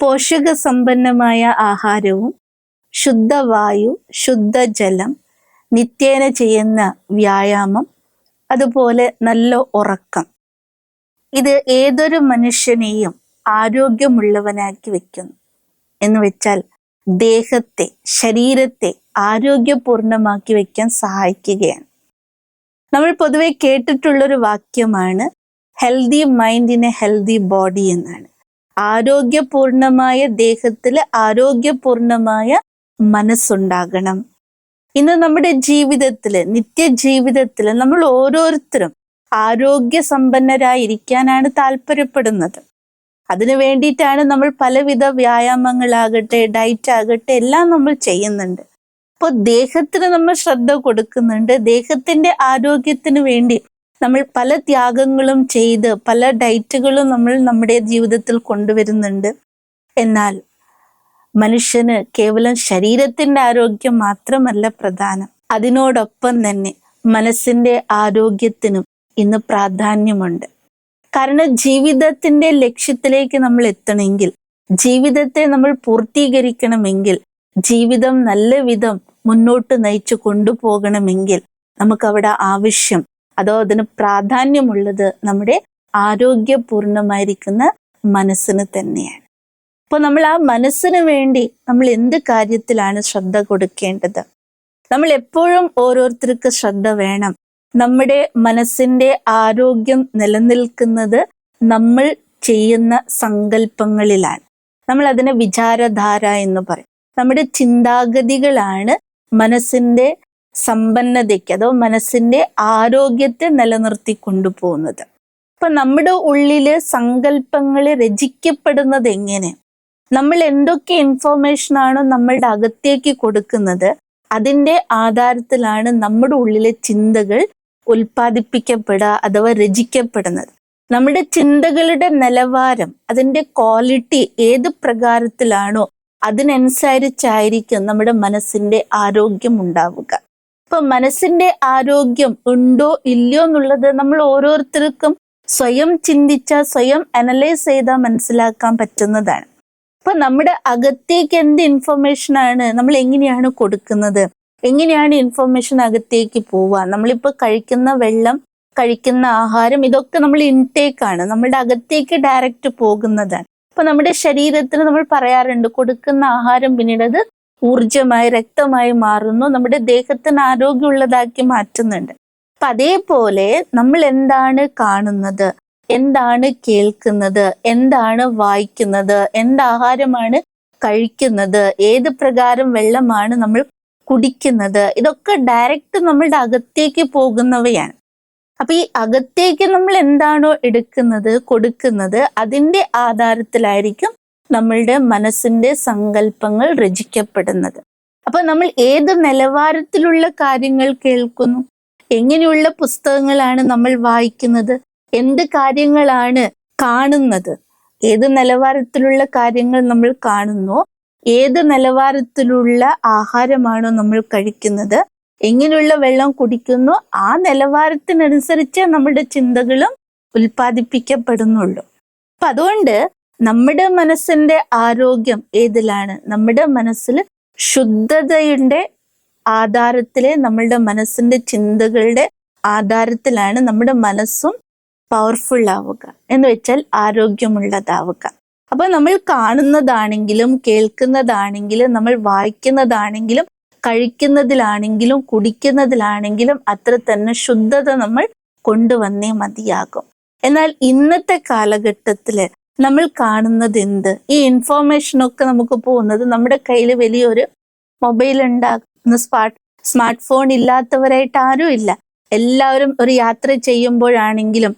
പോഷക സമ്പന്നമായ ആഹാരവും ശുദ്ധവായു ശുദ്ധജലം നിത്യേന ചെയ്യുന്ന വ്യായാമം അതുപോലെ നല്ല ഉറക്കം. ഇത് ഏതൊരു മനുഷ്യനെയും ആരോഗ്യമുള്ളവനാക്കി വെക്കുന്നു. എന്ന് വെച്ചാൽ ദേഹത്തെ ശരീരത്തെ ആരോഗ്യപൂർണമാക്കി വെക്കാൻ സഹായിക്കുകയാണ്. നമ്മൾ പൊതുവെ കേട്ടിട്ടുള്ളൊരു വാക്യമാണ് ഹെൽതി മൈൻഡിന് ഹെൽതി ബോഡി എന്നാണ്. ആരോഗ്യപൂർണമായ ദേഹത്തിൽ ആരോഗ്യപൂർണമായ മനസ്സുണ്ടാകണം. ഇന്ന് നമ്മുടെ ജീവിതത്തിൽ നിത്യജീവിതത്തിൽ നമ്മൾ ഓരോരുത്തരും ആരോഗ്യ സമ്പന്നരായിരിക്കാനാണ് താല്പര്യപ്പെടുന്നത്. അതിനു വേണ്ടിയിട്ടാണ് നമ്മൾ പലവിധ വ്യായാമങ്ങളാകട്ടെ ഡയറ്റ് ആകട്ടെ എല്ലാം നമ്മൾ ചെയ്യുന്നുണ്ട്. അപ്പോൾ ദേഹത്തിന് നമ്മൾ ശ്രദ്ധ കൊടുക്കുന്നുണ്ട്. ദേഹത്തിന്റെ ആരോഗ്യത്തിന് വേണ്ടി നമ്മൾ പല ത്യാഗങ്ങളും ചെയ്ത് പല ഡയറ്റുകളും നമ്മൾ നമ്മുടെ ജീവിതത്തിൽ കൊണ്ടുവരുന്നുണ്ട്. എന്നാൽ മനുഷ്യന് കേവലം ശരീരത്തിന്റെ ആരോഗ്യം മാത്രമല്ല പ്രധാനം. അതിനോടൊപ്പം തന്നെ മനസ്സിന്റെ ആരോഗ്യത്തിനും ഇന്ന് പ്രാധാന്യമുണ്ട്. കാരണം ജീവിതത്തിന്റെ ലക്ഷ്യത്തിലേക്ക് നമ്മൾ എത്തണമെങ്കിൽ ജീവിതത്തെ നമ്മൾ പൂർത്തീകരിക്കണമെങ്കിൽ ജീവിതം നല്ല വിധം മുന്നോട്ട് നയിച്ചു കൊണ്ടുപോകണമെങ്കിൽ നമുക്കവിടെ ആവശ്യം അതോ അതിന് പ്രാധാന്യമുള്ളത് നമ്മുടെ ആരോഗ്യപൂർണമായിരിക്കുന്ന മനസ്സിന് തന്നെയാണ്. അപ്പോൾ നമ്മൾ ആ മനസ്സിന് വേണ്ടി നമ്മൾ എന്ത് കാര്യത്തിലാണ് ശ്രദ്ധ കൊടുക്കേണ്ടത്? നമ്മൾ എപ്പോഴും ഓരോരുത്തർക്ക് ശ്രദ്ധ വേണം. നമ്മുടെ മനസ്സിന്റെ ആരോഗ്യം നിലനിൽക്കുന്നത് നമ്മൾ ചെയ്യുന്ന സങ്കല്പങ്ങളിലാണ്. നമ്മൾ അതിനെ വിചാരധാര എന്ന് പറയും. നമ്മുടെ ചിന്താഗതികളാണ് മനസ്സിന്റെ സമ്പന്നതയ്ക്ക് അതോ മനസ്സിന്റെ ആരോഗ്യത്തെ നിലനിർത്തി കൊണ്ടുപോകുന്നത് അപ്പൊ നമ്മുടെ ഉള്ളിൽ സങ്കല്പങ്ങൾ രചിക്കപ്പെടുന്നത് എങ്ങനെ? നമ്മൾ എന്തൊക്കെ ഇൻഫോർമേഷൻ ആണോ നമ്മളുടെ അകത്തേക്ക് കൊടുക്കുന്നത് അതിന്റെ ആധാരത്തിലാണ് നമ്മുടെ ഉള്ളിലെ ചിന്തകൾ ഉൽപ്പാദിപ്പിക്കപ്പെടുക അഥവാ രചിക്കപ്പെടുന്നത്. നമ്മുടെ ചിന്തകളുടെ നിലവാരം അതിന്റെ ക്വാളിറ്റി ഏത് പ്രകാരത്തിലാണോ അതിനനുസരിച്ചായിരിക്കും നമ്മുടെ മനസ്സിന്റെ ആരോഗ്യം ഉണ്ടാവുക. ഇപ്പൊ മനസ്സിന്റെ ആരോഗ്യം ഉണ്ടോ ഇല്ലയോ എന്നുള്ളത് നമ്മൾ ഓരോരുത്തർക്കും സ്വയം ചിന്തിച്ച സ്വയം അനലൈസ് ചെയ്താൽ മനസ്സിലാക്കാൻ പറ്റുന്നതാണ്. അപ്പൊ നമ്മുടെ അകത്തേക്ക് എന്ത് ഇൻഫർമേഷൻ ആണ് നമ്മൾ എങ്ങനെയാണ് കൊടുക്കുന്നത്? എങ്ങനെയാണ് ഇൻഫർമേഷൻ അകത്തേക്ക് പോവുക നമ്മളിപ്പോ കഴിക്കുന്ന വെള്ളം കഴിക്കുന്ന ആഹാരം ഇതൊക്കെ നമ്മൾ ഇൻടേക്ക് ആണ്. നമ്മുടെ അകത്തേക്ക് ഡയറക്റ്റ് പോകുന്നതാണ്. അപ്പൊ നമ്മുടെ ശരീരത്തിന് നമ്മൾ പറയാറുണ്ട് കൊടുക്കുന്ന ആഹാരം പിന്നീട് അത് ഊർജമായി രക്തമായി മാറുന്നു നമ്മുടെ ദേഹത്തിന് ആരോഗ്യമുള്ളതാക്കി മാറ്റുന്നുണ്ട്. അപ്പൊ അതേപോലെ നമ്മൾ എന്താണ് കാണുന്നത്? എന്താണ് കേൾക്കുന്നത്? എന്താണ് വായിക്കുന്നത്? എന്ത് ആഹാരമാണ് കഴിക്കുന്നത്? ഏത് പ്രകാരം വെള്ളമാണ് നമ്മൾ കുടിക്കുന്നത്? ഇതൊക്കെ ഡയറക്റ്റ് നമ്മളുടെ അകത്തേക്ക് പോകുന്നവയാണ്. അപ്പൊ ഈ അകത്തേക്ക് നമ്മൾ എന്താണോ എടുക്കുന്നത് കൊടുക്കുന്നത് അതിന്റെ ആധാരത്തിലായിരിക്കും നമ്മളുടെ മനസ്സിന്റെ സങ്കല്പങ്ങൾ രചിക്കപ്പെടുന്നത്. അപ്പൊ നമ്മൾ ഏത് നിലവാരത്തിലുള്ള കാര്യങ്ങൾ കേൾക്കുന്നു? എങ്ങനെയുള്ള പുസ്തകങ്ങളാണ് നമ്മൾ വായിക്കുന്നത്? എന്ത് കാര്യങ്ങളാണ് കാണുന്നത്? ഏത് നിലവാരത്തിലുള്ള കാര്യങ്ങൾ നമ്മൾ കാണുന്നു? ഏത് നിലവാരത്തിലുള്ള ആഹാരമാണോ നമ്മൾ കഴിക്കുന്നത്? എങ്ങനെയുള്ള വെള്ളം കുടിക്കുന്നു? ആ നിലവാരത്തിനനുസരിച്ച് നമ്മുടെ ചിന്തകളും ഉൽപ്പാദിപ്പിക്കപ്പെടുന്നുള്ളൂ. അപ്പൊ അതുകൊണ്ട് നമ്മുടെ മനസ്സിന്റെ ആരോഗ്യം ഏതിലാണ്? നമ്മുടെ മനസ്സിൽ ശുദ്ധതയുടെ ആധാരത്തിലെ നമ്മളുടെ മനസ്സിന്റെ ചിന്തകളുടെ ആധാരത്തിലാണ് നമ്മുടെ മനസ്സും പവർഫുൾ ആവുക. എന്ന് വെച്ചാൽ ആരോഗ്യമുള്ളതാവുക. അപ്പൊ നമ്മൾ കാണുന്നതാണെങ്കിലും കേൾക്കുന്നതാണെങ്കിലും നമ്മൾ വായിക്കുന്നതാണെങ്കിലും കഴിക്കുന്നതിലാണെങ്കിലും കുടിക്കുന്നതിലാണെങ്കിലും അത്ര തന്നെ ശുദ്ധത നമ്മൾ കൊണ്ടുവന്നേ മതിയാകും. എന്നാൽ ഇന്നത്തെ കാലഘട്ടത്തിൽ നമ്മൾ കാണുന്നത് എന്ത് ഈ ഇൻഫോർമേഷൻ ഒക്കെ നമുക്ക് പോകുന്നത് നമ്മുടെ കയ്യിൽ വലിയൊരു മൊബൈൽ ഉണ്ടാക്കുന്ന സ്മാർട്ട് സ്മാർട്ട് ഫോൺ ഇല്ലാത്തവരായിട്ട് ആരും ഇല്ല. എല്ലാവരും ഒരു യാത്ര ചെയ്യുമ്പോഴാണെങ്കിലും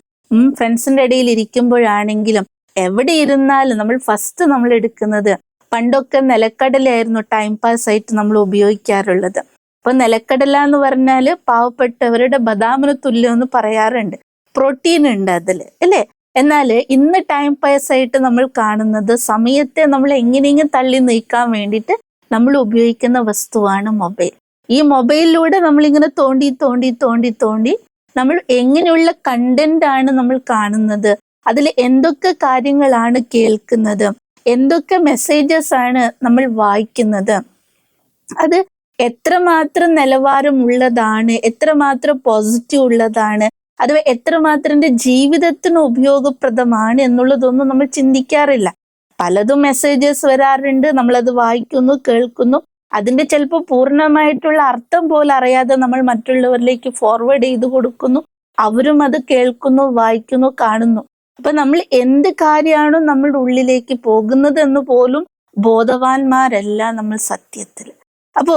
ഫ്രണ്ട്സിന്റെ ഇടയിൽ ഇരിക്കുമ്പോഴാണെങ്കിലും എവിടെ ഇരുന്നാലും നമ്മൾ ഫസ്റ്റ് നമ്മൾ എടുക്കുന്നത് പണ്ടൊക്കെ നിലക്കടലായിരുന്നു ടൈം പാസ് ആയിട്ട് നമ്മൾ ഉപയോഗിക്കാറുള്ളത്. അപ്പൊ നിലക്കടല എന്ന് പറഞ്ഞാൽ പാവപ്പെട്ടവരുടെ ബദാമിന് തുല്യം എന്ന് പറയാറുണ്ട്. പ്രോട്ടീൻ ഉണ്ട് അതിൽ അല്ലേ? എന്നാൽ ഇന്ന് ടൈം പാസ് ആയിട്ട് നമ്മൾ കാണുന്നത് സമയത്തെ നമ്മൾ എങ്ങനെയെങ്കിലും തള്ളി നീക്കാൻ വേണ്ടിയിട്ട് നമ്മൾ ഉപയോഗിക്കുന്ന വസ്തുവാണ് മൊബൈൽ. ഈ മൊബൈലിലൂടെ നമ്മളിങ്ങനെ തോണ്ടി തോണ്ടി തോണ്ടി തോണ്ടി നമ്മൾ എങ്ങനെയുള്ള കണ്ടന്റ് ആണ് നമ്മൾ കാണുന്നത്? അതിൽ എന്തൊക്കെ കാര്യങ്ങളാണ് കേൾക്കുന്നത്? എന്തൊക്കെ മെസ്സേജസ് ആണ് നമ്മൾ വായിക്കുന്നത്? അത് എത്രമാത്രം നിലവാരമുള്ളതാണ്? എത്രമാത്രം പോസിറ്റീവ് ഉള്ളതാണ്? അത് എത്രമാത്രം ജീവിതത്തിന് ഉപയോഗപ്രദമാണ് എന്നുള്ളതൊന്നും നമ്മൾ ചിന്തിക്കാറില്ല. പലതും മെസ്സേജസ് വരാറുണ്ട് നമ്മളത് വായിക്കുന്നു കേൾക്കുന്നു. അതിന്റെ ചിലപ്പോൾ പൂർണമായിട്ടുള്ള അർത്ഥം പോലും അറിയാതെ നമ്മൾ മറ്റുള്ളവരിലേക്ക് ഫോർവേഡ് ചെയ്ത് കൊടുക്കുന്നു. അവരും അത് കേൾക്കുന്നു വായിക്കുന്നു കാണുന്നു. അപ്പൊ നമ്മൾ എന്ത് കാര്യമാണോ നമ്മളുടെ ഉള്ളിലേക്ക് പോകുന്നത് എന്ന് പോലും ബോധവാന്മാരല്ല നമ്മൾ സത്യത്തിൽ. അപ്പോ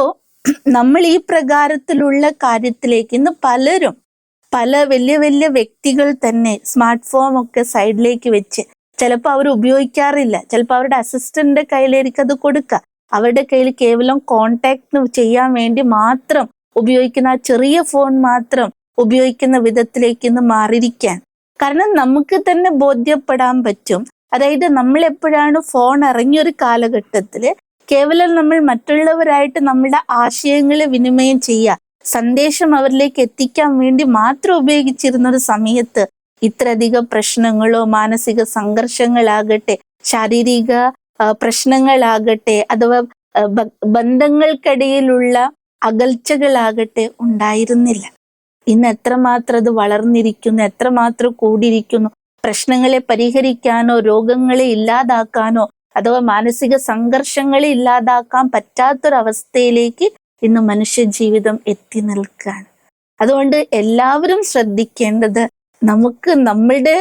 നമ്മൾ ഈ പ്രകാരത്തിലുള്ള കാര്യത്തിലേക്ക് ഇന്ന് പലരും പല വലിയ വലിയ വ്യക്തികൾ തന്നെ സ്മാർട്ട് ഫോൺ ഒക്കെ സൈഡിലേക്ക് വെച്ച് ചിലപ്പോൾ അവർ ഉപയോഗിക്കാറില്ല. ചിലപ്പോൾ അവരുടെ അസിസ്റ്റന്റിന്റെ കയ്യിലേക്ക് അത് കൊടുക്കുക. അവരുടെ കയ്യിൽ കേവലം കോണ്ടാക്ട് ചെയ്യാൻ വേണ്ടി മാത്രം ഉപയോഗിക്കുന്ന ആ ചെറിയ ഫോൺ മാത്രം ഉപയോഗിക്കുന്ന വിധത്തിലേക്ക് ഇന്ന് മാറിയിരിക്കാൻ കാരണം നമുക്ക് തന്നെ ബോധ്യപ്പെടാൻ പറ്റും. അതായത് നമ്മൾ എപ്പോഴാണ് ഫോൺ ഇറങ്ങിയൊരു കാലഘട്ടത്തിൽ കേവലം നമ്മൾ മറ്റുള്ളവരായിട്ട് നമ്മുടെ ആശയങ്ങൾ വിനിമയം ചെയ്യുക. സന്ദേശം അവരിലേക്ക് എത്തിക്കാൻ വേണ്ടി മാത്രം ഉപയോഗിച്ചിരുന്ന ഒരു സമയത്ത് ഇത്രയധികം പ്രശ്നങ്ങളോ മാനസിക സംഘർഷങ്ങളാകട്ടെ ശാരീരിക പ്രശ്നങ്ങളാകട്ടെ അഥവാ ബന്ധങ്ങൾക്കിടയിലുള്ള അകൽച്ചകളാകട്ടെ ഉണ്ടായിരുന്നില്ല. ഇന്ന് എത്രമാത്രം അത് വളർന്നിരിക്കുന്നു എത്രമാത്രം കൂടിയിരിക്കുന്നു പ്രശ്നങ്ങളെ പരിഹരിക്കാനോ രോഗങ്ങളെ ഇല്ലാതാക്കാനോ അഥവാ മാനസിക സംഘർഷങ്ങളെ ഇല്ലാതാക്കാൻ പറ്റാത്തൊരവസ്ഥയിലേക്ക് ഇന്ന് മനുഷ്യ ജീവിതം എത്തി നിൽക്കുകയാണ് അതുകൊണ്ട് എല്ലാവരും ശ്രദ്ധിക്കേണ്ടത് നമുക്ക് നമ്മളുടെ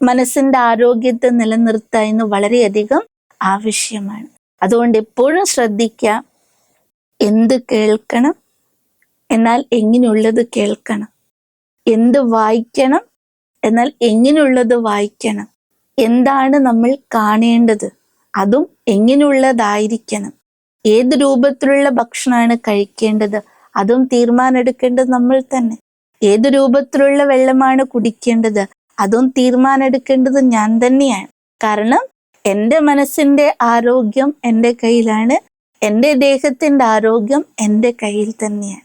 മനസ്സിന്റെ ആരോഗ്യത്തെ നിലനിർത്തുക എന്ന് വളരെയധികം ആവശ്യമാണ്. അതുകൊണ്ട് എപ്പോഴും ശ്രദ്ധിക്കുക എന്ത് കേൾക്കണം എന്നാൽ എങ്ങനെയുള്ളത് കേൾക്കണം എന്ത് വായിക്കണം എന്നാൽ എങ്ങനെയുള്ളത് വായിക്കണം എന്താണ് നമ്മൾ കാണേണ്ടത് അതും എങ്ങനെയുള്ളതായിരിക്കണം. ഏത് രൂപത്തിലുള്ള ഭക്ഷണമാണ് കഴിക്കേണ്ടത്? അതും തീരുമാനമെടുക്കേണ്ടത് നമ്മൾ തന്നെ. ഏത് രൂപത്തിലുള്ള വെള്ളമാണ് കുടിക്കേണ്ടത്? അതും തീരുമാനമെടുക്കേണ്ടത് ഞാൻ തന്നെയാണ്. കാരണം എന്റെ മനസ്സിന്റെ ആരോഗ്യം എന്റെ കയ്യിലാണ്. എന്റെ ദേഹത്തിന്റെ ആരോഗ്യം എന്റെ കയ്യിൽ തന്നെയാണ്.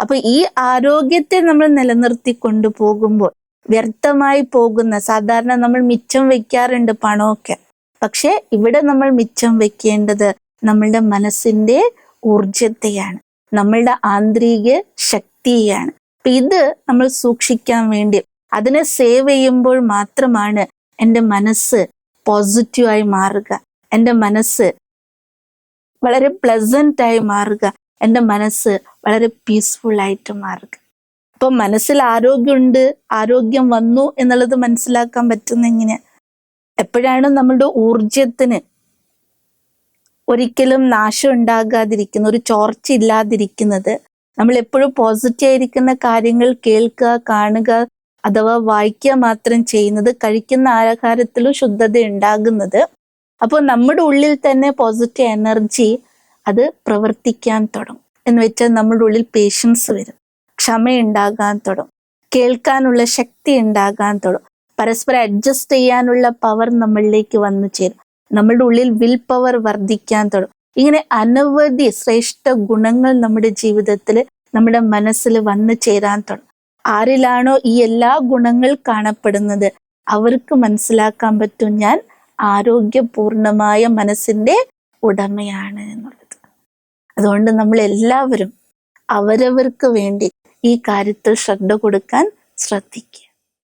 അപ്പൊ ഈ ആരോഗ്യത്തെ നമ്മൾ നിലനിർത്തി കൊണ്ടുപോകുമ്പോൾ വ്യർത്ഥമായി പോകുന്ന സാധാരണ നമ്മൾ മിച്ചം വെക്കാറുണ്ട് പണമൊക്കെ. പക്ഷേ ഇവിടെ നമ്മൾ മിച്ചം വെക്കേണ്ടത് നമ്മളുടെ മനസ്സിന്റെ ഊർജത്തെയാണ് നമ്മളുടെ ആന്തരിക ശക്തിയാണ് അപ്പൊ ഇത് നമ്മൾ സൂക്ഷിക്കാൻ വേണ്ടി അതിനെ സേവ് ചെയ്യുമ്പോൾ മാത്രമാണ് എന്റെ മനസ്സ് പോസിറ്റീവായി മാറുക എന്റെ മനസ്സ് വളരെ പ്ലസന്റ് ആയി മാറുക എന്റെ മനസ്സ് വളരെ പീസ്ഫുൾ ആയിട്ട് മാറുക. അപ്പൊ മനസ്സിൽ ആരോഗ്യമുണ്ട് ആരോഗ്യം വന്നു എന്നുള്ളത് മനസ്സിലാക്കാൻ പറ്റുന്ന എങ്ങനെ എപ്പോഴാണ് നമ്മളുടെ ഊർജത്തിന് ഒരിക്കലും നാശം ഉണ്ടാകാതിരിക്കുന്ന ഒരു ചോർച്ച ഇല്ലാതിരിക്കുന്നത്. നമ്മൾ എപ്പോഴും പോസിറ്റീവ് ആയിരിക്കുന്ന കാര്യങ്ങൾ കേൾക്കുക കാണുക അഥവാ വായിക്കുക മാത്രം ചെയ്യുന്നത് കഴിക്കുന്ന ആഹാരത്തിലും ശുദ്ധത ഉണ്ടാകുന്നത്. അപ്പോൾ നമ്മുടെ ഉള്ളിൽ തന്നെ പോസിറ്റീവ് എനർജി അത് പ്രവർത്തിക്കാൻ തുടങ്ങും. എന്ന് വെച്ചാൽ നമ്മുടെ ഉള്ളിൽ പേഷ്യൻസ് വരും. ക്ഷമയുണ്ടാകാൻ തുടങ്ങും. കേൾക്കാനുള്ള ശക്തി ഉണ്ടാകാൻ തുടങ്ങും. പരസ്പരം അഡ്ജസ്റ്റ് ചെയ്യാനുള്ള പവർ നമ്മളിലേക്ക് വന്നു ചേരും. നമ്മളുടെ ഉള്ളിൽ വിൽ പവർ വർദ്ധിക്കാൻ തുടങ്ങും ഇങ്ങനെ അനവധി ശ്രേഷ്ഠ ഗുണങ്ങൾ നമ്മുടെ ജീവിതത്തിൽ നമ്മുടെ മനസ്സിൽ വന്നു ചേരാൻ തുടങ്ങും ആരിലാണോ ഈ എല്ലാ ഗുണങ്ങൾ കാണപ്പെടുന്നത്? അവർക്ക് മനസ്സിലാക്കാൻ പറ്റും ഞാൻ ആരോഗ്യപൂർണമായ മനസ്സിന്റെ ഉടമയാണ് എന്നുള്ളത്. അതുകൊണ്ട് നമ്മൾ എല്ലാവരും അവരവർക്ക് വേണ്ടി ഈ കാര്യത്തിൽ ശ്രദ്ധ കൊടുക്കാൻ ശ്രദ്ധിക്കുക.